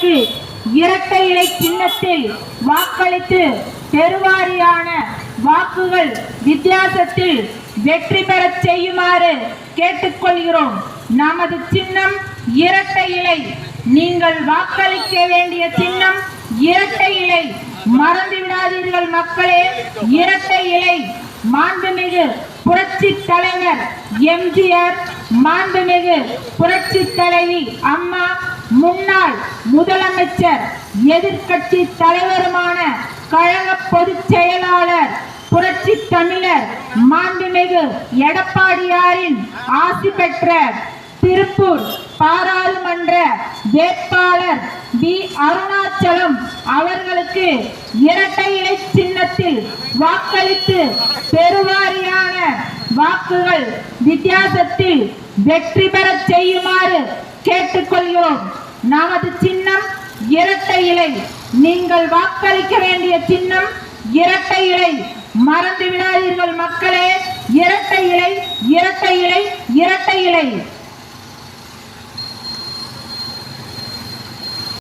அவர்களுக்கு இரட்டை இலை சின்னத்தில் வாக்களித்து பெருவாரியான வாக்குகள் வித்தியாசத்தில் வெற்றி பெறச் செய்யுமாறு கேட்டுக்கொள்கிறோம். நமது சின்னம் இரட்டை இலை. நீங்கள் வாக்களிக்க வேண்டிய சின்னம் இரட்டை இலை. மறந்து விடாதீர்கள் மக்களே இரட்டை இலை. மாண்புமிகு புரட்சி தலைவர் எம்ஜிஆர் மாண்புமிகு புரட்சி தலைவி அம்மா முன்னாள் முதலமைச்சர் எதிர்க்கட்சி தலைவருமான கழக பொதுச் செயலாளர் புரட்சி தமிழர் மாண்புமிகு எடப்பாடியாரின் ஆசி பெற்ற திருப்பூர் பாராளுமன்ற வேட்பாளர் வி. அருணாச்சலம் அவர்களுக்கு இரட்டை இலை சின்னத்தில் வாக்களித்து பெருவாரியான வாக்குகள் வித்தியாசத்தில் வெற்றி பெறச் செய்யுமாறு கேட்டுக்கொள்கிறோம். நமது சின்னம் இரட்டை இலை. நீங்கள் வாக்களிக்க வேண்டிய சின்னம் இரட்டை இலை. மறந்து விடாதீர்கள் மக்களே. இரட்டை இலை இரட்டை இலை இரட்டை இலை.